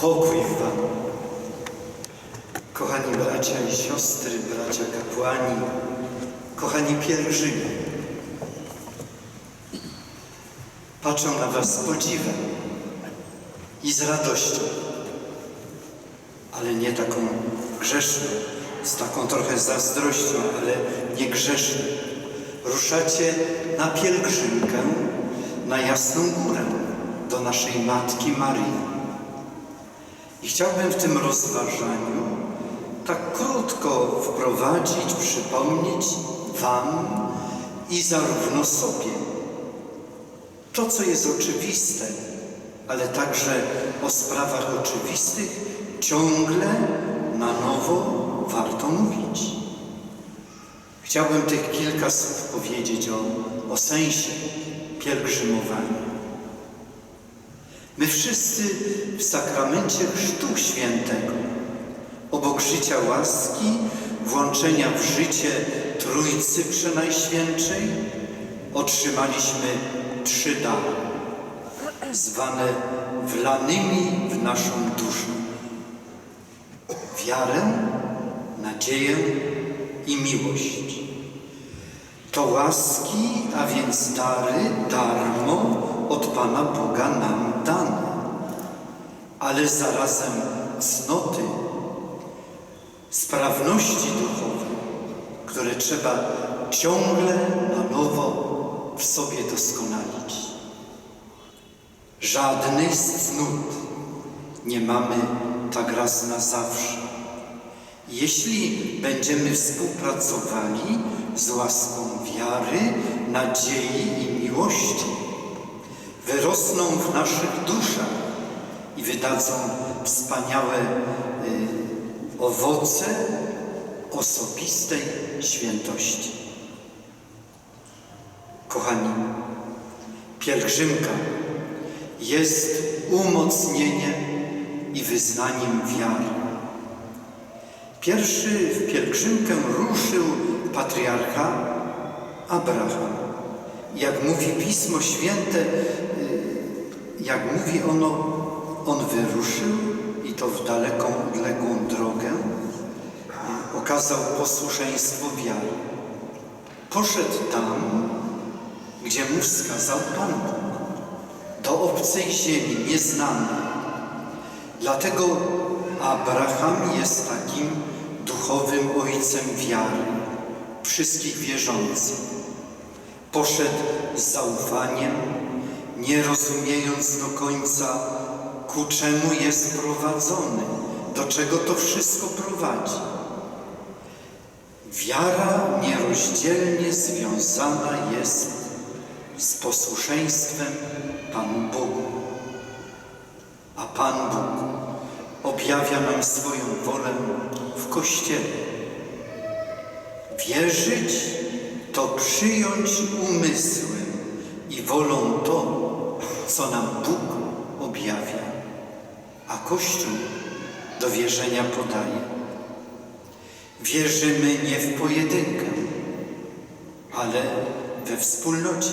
Pokój Wam. Kochani bracia i siostry, bracia kapłani, kochani pielgrzymi. Patrzę na Was z podziwem i z radością, ale nie taką grzeszną, z taką trochę zazdrością, ale nie grzeszną. Ruszacie na pielgrzymkę na Jasną Górę do naszej Matki Marii. I chciałbym w tym rozważaniu tak krótko wprowadzić, przypomnieć Wam i zarówno sobie to, co jest oczywiste, ale także o sprawach oczywistych ciągle na nowo warto mówić. Chciałbym tych kilka słów powiedzieć o, o sensie pielgrzymowania. My wszyscy w sakramencie Chrztu Świętego, obok życia łaski, włączenia w życie Trójcy Przenajświętszej, otrzymaliśmy trzy dary, zwane wlanymi w naszą duszę. Wiarę, nadzieję i miłość. To łaski, a więc dary darmo od Pana Boga nam dane, ale zarazem cnoty, sprawności duchowej, które trzeba ciągle na nowo w sobie doskonalić. Żadnej z cnót nie mamy tak raz na zawsze. Jeśli będziemy współpracowali z łaską wiary, nadziei i miłości, wyrosną w naszych duszach i wydadzą wspaniałe y, owoce osobistej świętości. Kochani, pielgrzymka jest umocnieniem i wyznaniem wiary. Pierwszy w pielgrzymkę ruszył patriarcha Abraham. Jak mówi Pismo Święte, jak mówi ono, on wyruszył i to w daleką, odległą drogę, okazał posłuszeństwo wiary. Poszedł tam, gdzie mu wskazał Pan Bóg, do obcej ziemi, nieznanej. Dlatego Abraham jest takim duchowym ojcem wiary wszystkich wierzących. Poszedł z zaufaniem, nie rozumiejąc do końca, ku czemu jest prowadzony, do czego to wszystko prowadzi. Wiara nierozdzielnie związana jest z posłuszeństwem Panu Bogu. A Pan Bóg objawia nam swoją wolę w Kościele. Wierzyć to przyjąć umysłem i wolą to, co nam Bóg objawia, a Kościół do wierzenia podaje. Wierzymy nie w pojedynkę, ale we wspólnocie.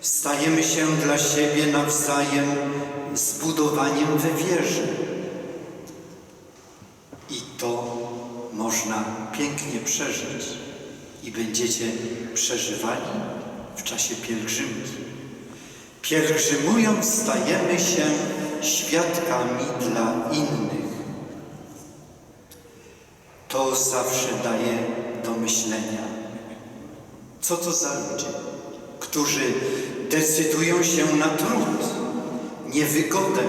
Stajemy się dla siebie nawzajem zbudowaniem we wierze. I to można pięknie przeżyć i będziecie przeżywali w czasie pielgrzymki. Pielgrzymując stajemy się świadkami dla innych. To zawsze daje do myślenia. Co to za ludzie, którzy decydują się na trud, niewygodę,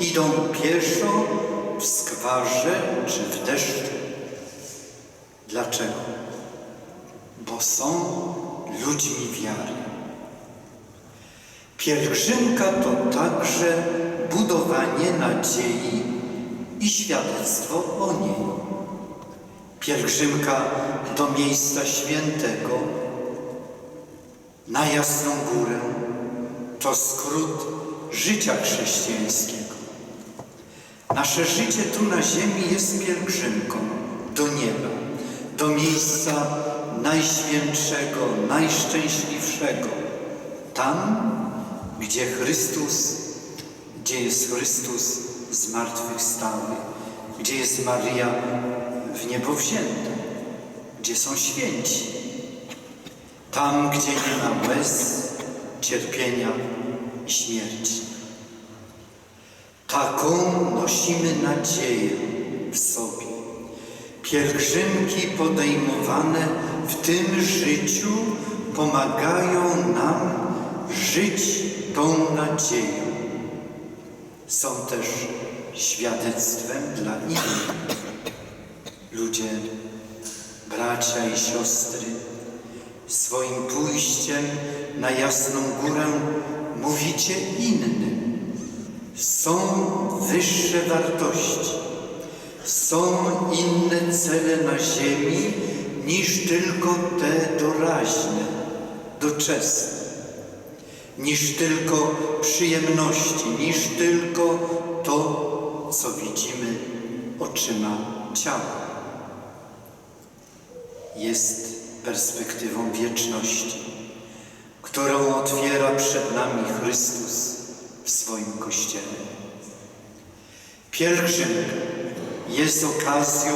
idą pieszo, w skwarze czy w deszczu. Dlaczego? Bo są ludźmi wiary. Pielgrzymka to także budowanie nadziei i świadectwo o niej. Pielgrzymka do miejsca świętego na Jasną Górę to skrót życia chrześcijańskiego. Nasze życie tu na ziemi jest pielgrzymką do nieba, do miejsca najświętszego, najszczęśliwszego, tam, gdzie Chrystus gdzie jest Chrystus zmartwychwstały, gdzie jest Maria w niebo wzięta, gdzie są święci. Tam, gdzie nie ma łez, cierpienia i śmierci. Taką nosimy nadzieję w sobie. Pielgrzymki podejmowane w tym życiu pomagają nam żyć tą nadzieją. Są też świadectwem dla innych. Ludzie, bracia i siostry, swoim pójściem na jasną górę mówicie innym. Są wyższe wartości, są inne cele na ziemi niż tylko te doraźne, doczesne, niż tylko przyjemności, niż tylko to, co widzimy oczyma ciała. Jest perspektywą wieczności, którą otwiera przed nami Chrystus w swoim Kościele. Pielgrzymka jest okazją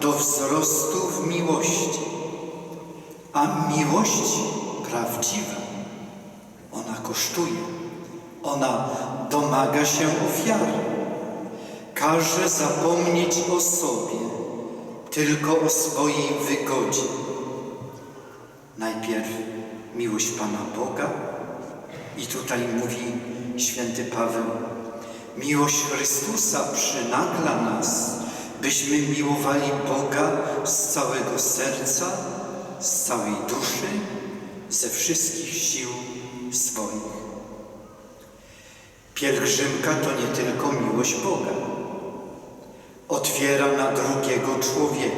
do wzrostu w miłości, a miłość prawdziwa, kosztuje, ona domaga się ofiary, każe zapomnieć o sobie, tylko o swojej wygodzie. Najpierw miłość Pana Boga. I tutaj mówi święty Paweł, miłość Chrystusa przynagla nas, byśmy miłowali Boga z całego serca, z całej duszy, ze wszystkich sił swoich. Pielgrzymka to nie tylko miłość Boga. Otwiera na drugiego człowieka,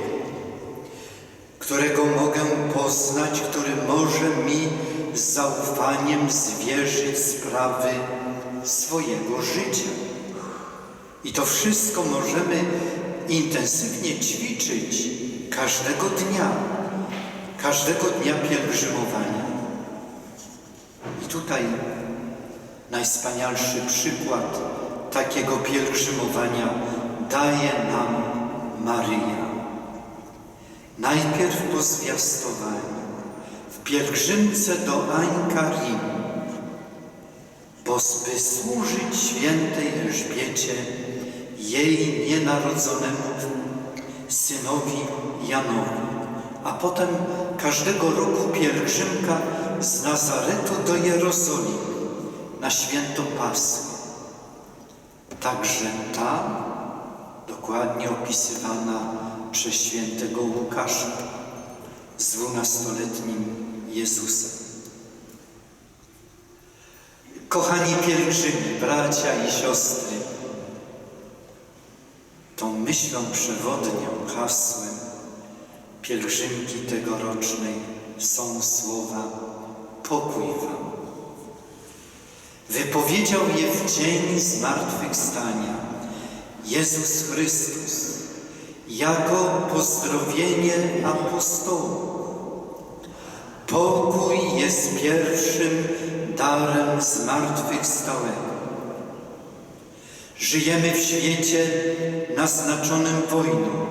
którego mogę poznać, który może mi z zaufaniem zwierzyć sprawy swojego życia. I to wszystko możemy intensywnie ćwiczyć każdego dnia, każdego dnia pielgrzymowania. Tutaj najwspanialszy przykład takiego pielgrzymowania daje nam Maryja. Najpierw po zwiastowaniu, w pielgrzymce do Ań-Karim, by służyć świętej Elżbiecie, jej nienarodzonemu synowi Janowi, a potem każdego roku pielgrzymka z Nazaretu do Jerozolimy na święto Paschy. Także ta dokładnie opisywana przez świętego Łukasza z dwunastoletnim Jezusem. Kochani pielgrzymi, bracia i siostry, tą myślą przewodnią, hasłem pielgrzymki tegorocznej są słowa pokój wam. Wypowiedział je w dzień zmartwychwstania Jezus Chrystus jako pozdrowienie apostołów. Pokój jest pierwszym darem zmartwychwstałego. Żyjemy w świecie naznaczonym wojną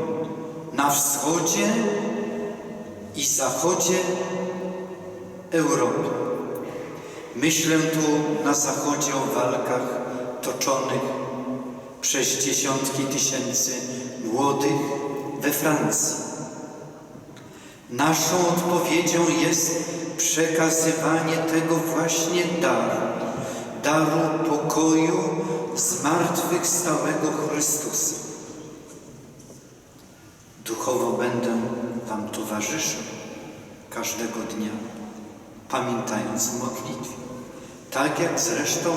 na wschodzie i zachodzie Europy. Myślę tu na zachodzie o walkach toczonych przez dziesiątki tysięcy młodych we Francji. Naszą odpowiedzią jest przekazywanie tego właśnie daru, daru pokoju zmartwychwstałego Chrystusa. Duchowo będę Wam towarzyszył każdego dnia, pamiętając w modlitwie. Tak jak zresztą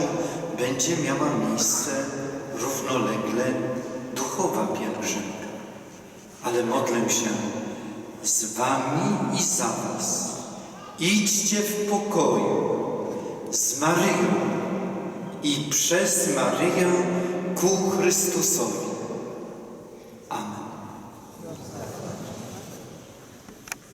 będzie miała miejsce równolegle duchowa pielgrzymka. Ale modlę się z Wami i za Was. Idźcie w pokoju z Maryją i przez Maryję ku Chrystusowi.